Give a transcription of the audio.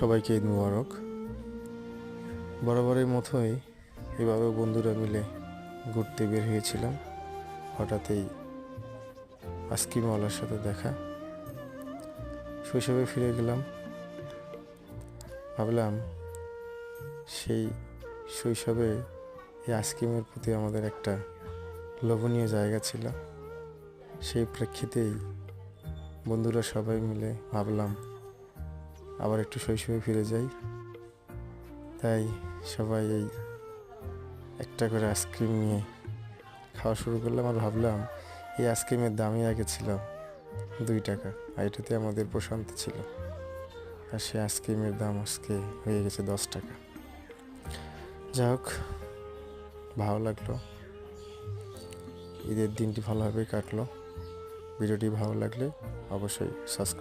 সবাইকে ঈদ মুবারক। বরাবরের মতোই এভাবে বন্ধুরা মিলে ঘুরতে বের হয়েছিলাম। হঠাৎই আইসক্রিমওয়ালার সাথে দেখা। শৈশবে ফিরে গেলাম। ভাবলাম সেই শৈশবে এই আইসক্রিমের প্রতি আমাদের একটা লোভনীয় জায়গা ছিল। সেই প্রেক্ষিতেই বন্ধুরা সবাই মিলে ভাবলাম আবার একটু শৈশবে ফিরে যাই। তাই সবাই এই একটা করে আইসক্রিম নিয়ে খাওয়া শুরু করলাম আর ভাবলাম, এই আইসক্রিমের দামই আগে ছিল দুই টাকা আর এটাতে আমাদের প্রশান্তি ছিল। আর সেই আইসক্রিমের দাম আজকে হয়ে গেছে দশ টাকা। যাই হোক, ভালো লাগল। ঈদের দিনটি ভালোভাবে কাটলো। ভিডিওটি ভালো লাগলে অবশ্যই সাবস্ক্রাইব